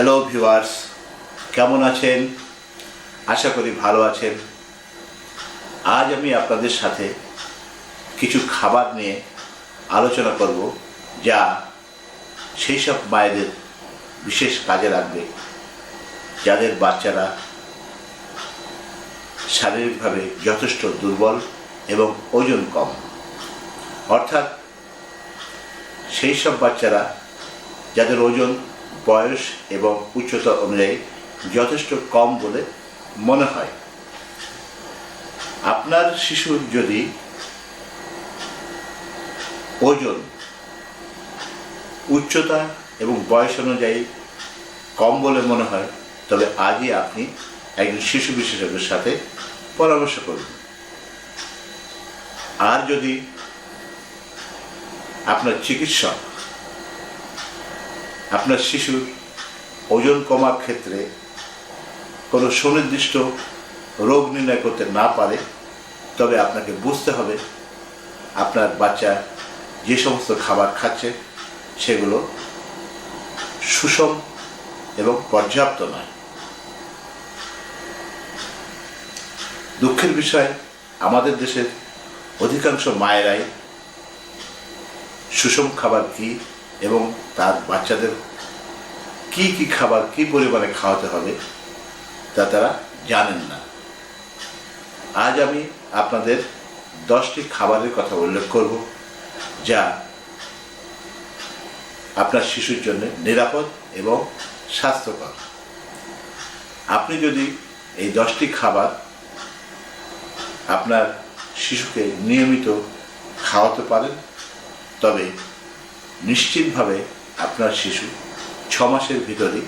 Hello viewers কেমন আছেন? আশা করি ভালো আছেন। আজ আমি আপনাদের সাথে কিছু খাবার নিয়ে আলোচনা করব, যা সেই সব মায়েদের বিশেষ কাজে লাগবে, যাদের বাচ্চারা শারীরিকভাবে যথেষ্ট দুর্বল এবং ওজন কম। অর্থাৎ সেই সব বাচ্চারা, যাদের ওজন বয়স এবং উচ্চতা অনুযায়ী যথেষ্ট কম বলে মনে হয়। আপনার শিশুর যদি ওজন, উচ্চতা এবং বয়স অনুযায়ী কম বলে মনে হয়, তবে আজই আপনি একজন শিশু বিশেষজ্ঞের সাথে পরামর্শ করুন। আর যদি আপনার চিকিৎসক আপনার শিশুর ওজন কমার ক্ষেত্রে কোনো সুনির্দিষ্ট রোগ নির্ণয় করতে না পারে, তবে আপনাকে বুঝতে হবে আপনার বাচ্চা যে সমস্ত খাবার খাচ্ছে সেগুলো সুষম এবং পর্যাপ্ত নয়। দুঃখের বিষয়, আমাদের দেশের অধিকাংশ মায়েরাই সুষম খাবার কি এবং তার বাচ্চাদের কি কি খাবার, কি পরিমাণে খাওয়াতে হবে, তা তারা জানেন না। আজ আমি আপনাদের দশটি খাবারের কথা উল্লেখ করব, যা আপনার শিশুর জন্য নিরাপদ এবং স্বাস্থ্যকর। আপনি যদি এই দশটি খাবার আপনার শিশুকে নিয়মিত খাওয়াতে পারেন, তবে নিশ্চিতভাবে আপনার শিশু ছ মাসের ভিতরেই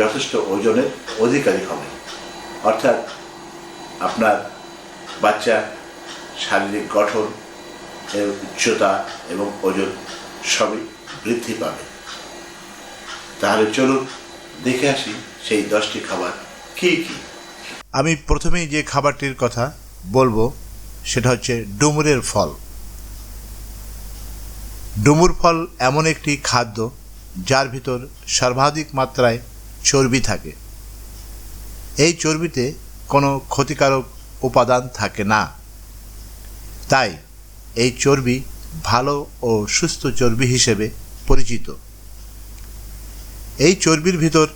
যথেষ্ট ওজনের অধিকারী হবে। অর্থাৎ আপনার বাচ্চা শারীরিক গঠন উচ্চতা এবং ওজন সবই বৃদ্ধি পাবে। তাহলে চলুন দেখে আসি সেই দশটি খাবার কী কী। আমি প্রথমেই যে খাবারটির কথা বলব, সেটা হচ্ছে ডুমুরের ফল। ডুমুর ফল এমন একটি খাদ্য যার ভিতর সর্বাধিক মাত্রায় চর্বি থাকে। এই চর্বিতে কোনো ক্ষতিকারক উপাদান থাকে না। তাই এই চর্বি ভালো ও সুস্থ চর্বি হিসেবে পরিচিত। এই চর্বির ভিতর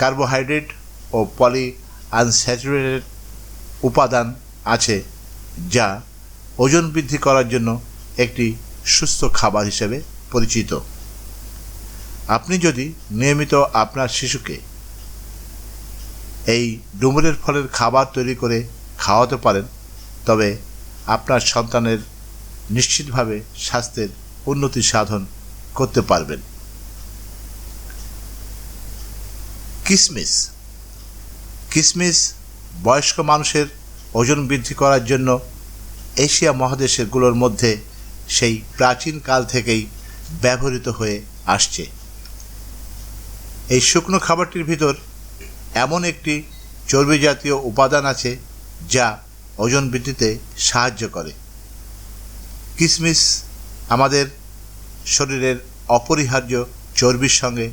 কার্বোহাইড্রেট ও পলি আনস্যাচুরেটেড উপাদান আছে, যা ওজন বৃদ্ধি করার জন্য একটি সুস্থ খাবার হিসেবে পরিচিত। আপনি যদি নিয়মিত আপনার শিশুকে এই ডুমুরের ফলের খাবার তৈরি করে খাওয়াতে পারেন, তবে আপনার সন্তানের নিশ্চিতভাবে স্বাস্থ্যের উন্নতি সাধন করতে পারবেন। কিসমিস। কিসমিস বয়স্ক মানুষের ওজন বৃদ্ধি করার জন্য এশিয়া মহাদেশেরগুলোর মধ্যে সেই প্রাচীন কাল থেকেই ব্যবহৃত হয়ে আসছে। এই শুকনো খাবারটির ভিতর এমন একটি চর্বি জাতীয় উপাদান আছে যা ওজন বৃদ্ধিতে সাহায্য করে। কিসমিস আমাদের শরীরের অপরিহার্য চর্বির সঙ্গে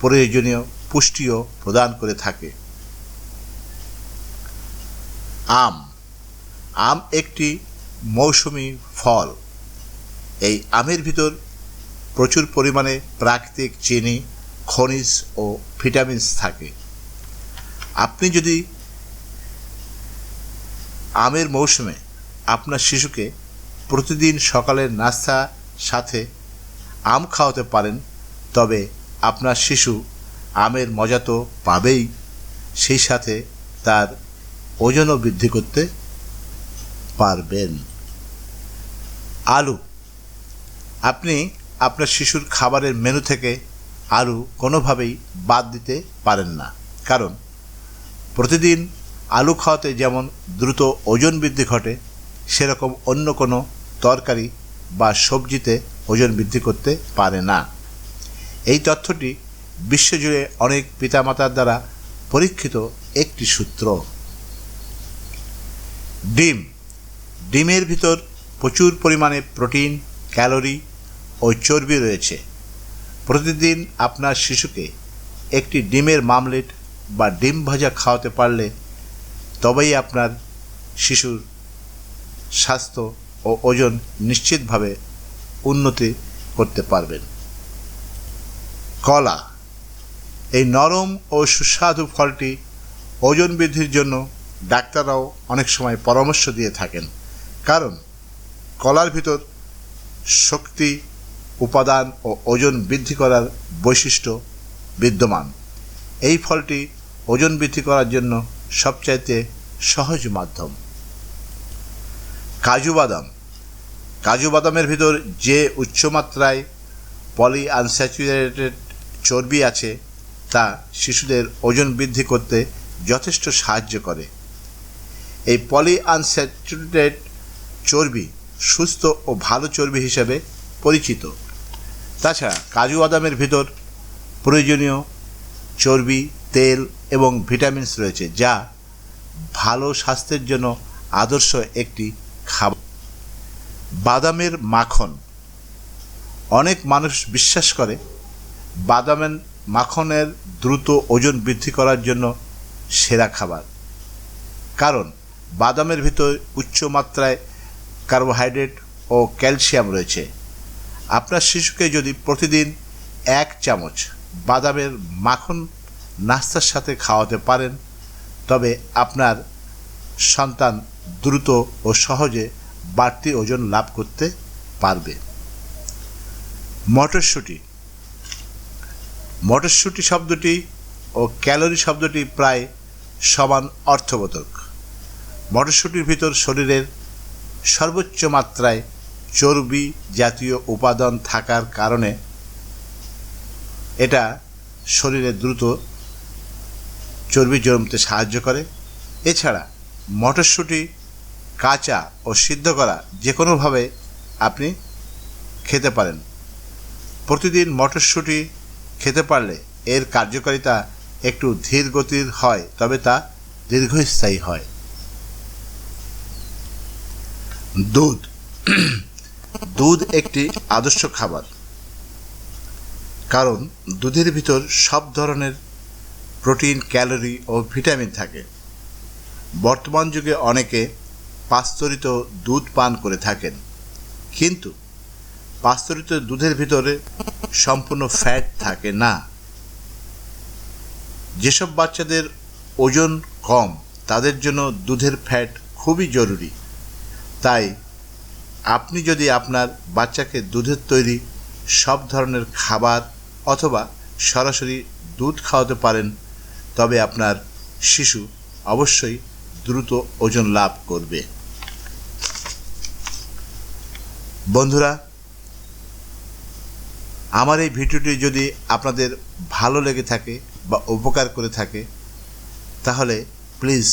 প্রয়োজনীয় পুষ্টিও প্রদান করে থাকে। আম। আম একটি মৌসুমি ফল। এই আমের ভিতর প্রচুর পরিমাণে প্রাকৃতিক চিনি খনিজ ও ভিটামিনস থাকে। আপনি যদি আমের মৌসুমে আপনার শিশুকে প্রতিদিন সকালের নাস্তা সাথে আম খাওয়াতে পারেন, তবে আপনার শিশু আমের মজা তো পাবেই, সেই সাথে তার ওজনও বৃদ্ধি করতে পারবেন। আলু, আপনি আপনার শিশুর খাবারের মেনু থেকে আলু কোনোভাবেই বাদ দিতে পারেন না। কারণ, প্রতিদিন আলু খাওয়াতে যেমন দ্রুত ওজন বৃদ্ধি ঘটে, সেরকম অন্য কোনো তরকারি বা সবজিতে ওজন বৃদ্ধি করতে পারে না। এই তথ্যটি বিশ্বজুড়ে অনেক পিতামাতার দ্বারা পরীক্ষিত একটি সূত্র। ডিম। ডিমের ভিতর প্রচুর পরিমাণে প্রোটিন, ক্যালোরি ও চর্বি রয়েছে। প্রতিদিন আপনার শিশুকে একটি ডিমের মামলেট বা ডিম ভাজা খাওয়াতে পারলে তবেই আপনার শিশুর স্বাস্থ্য ও ওজন নিশ্চিতভাবে উন্নতি করতে পারবেন। কলা, এই নরম ও সুস্বাদু ফলটি ওজন বৃদ্ধির জন্য ডাক্তাররাও অনেক সময় পরামর্শ দিয়ে থাকেন। কারণ কলার ভিতর শক্তি উপাদান ও ওজন বৃদ্ধি করার বৈশিষ্ট্য বিদ্যমান। এই ফলটি ওজন বৃদ্ধি করার জন্য সবচাইতে সহজ মাধ্যম। কাজু বাদাম। কাজু বাদামের ভিতর যে উচ্চমাত্রায় পলি আনস্যাচুরেটেড চর্বি আছে, তা শিশুদের ওজন বৃদ্ধি করতে যথেষ্ট সাহায্য করে। এই পলি আনস্যাচুরেটেড চর্বি সুস্থ ও ভালো চর্বি হিসেবে পরিচিত। তাছাড়া কাজু বাদামের ভিতর প্রয়োজনীয় চর্বি, তেল এবং ভিটামিনস রয়েছে, যা ভালো স্বাস্থ্যের জন্য আদর্শ একটি খাবার। বাদামের মাখন। অনেক মানুষ বিশ্বাস করে বাদামের মাখনের দ্রুত ওজন বৃদ্ধি করার জন্য সেরা খাবার। কারণ বাদামের ভিতর উচ্চ মাত্রায় কার্বোহাইড্রেট ও ক্যালসিয়াম রয়েছে। আপনার শিশুকে যদি প্রতিদিন এক চামচ বাদামের মাখন নাস্তার সাথে খাওয়াতে পারেন, তবে আপনার সন্তান দ্রুত ও সহজে বাড়তি ওজন লাভ করতে পারবে। মটরশুঁটি। মটরশুঁটি শব্দটি ও ক্যালোরি শব্দটি প্রায় সমান অর্থবোধক। মটরশুঁটির ভিতর শরীরের সর্বোচ্চ মাত্রায় চর্বি জাতীয় উপাদান থাকার কারণে এটা শরীরে দ্রুত চর্বি জমতে সাহায্য করে। এছাড়া মটরশুঁটি, কাঁচা ও সিদ্ধ করা যে কোনোভাবে আপনি খেতে পারেন। প্রতিদিন মটরশুঁটি খেতে পারলে এর কার্যকারিতা একটু ধীর গতির হয়, তবে তা দীর্ঘস্থায়ী হয়। দুধ। দুধ একটি আদর্শ খাবার। কারণ দুধের ভিতর সব ধরনের প্রোটিন, ক্যালোরি ও ভিটামিন থাকে। বর্তমান যুগে অনেকে পাস্তরিত দুধ পান করে থাকেন। কিন্তু পাস্তরিত দুধের ভিতরে সম্পূর্ণ ফ্যাট থাকে না। যেসব বাচ্চাদের ওজন কম, তাদের জন্য দুধের ফ্যাট খুবই জরুরি। তাই আপনি যদি আপনার বাচ্চাকে দুধের তৈরি সব ধরনের খাবার অথবা সরাসরি দুধ খাওয়াতে পারেন, তবে আপনার শিশু অবশ্যই দ্রুত ওজন লাভ করবে। বন্ধুরা, আমার এই ভিডিওটি যদি আপনাদের ভালো লেগে থাকে বা উপকার করে থাকে, তাহলে প্লিজ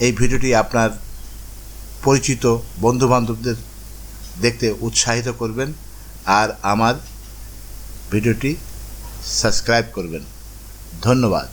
এই ভিডিওটি আপনার পরিচিত বন্ধুবান্ধবদের দেখতে উৎসাহিত করবেন আর আমার ভিডিওটি সাবস্ক্রাইব করবেন। ধন্যবাদ।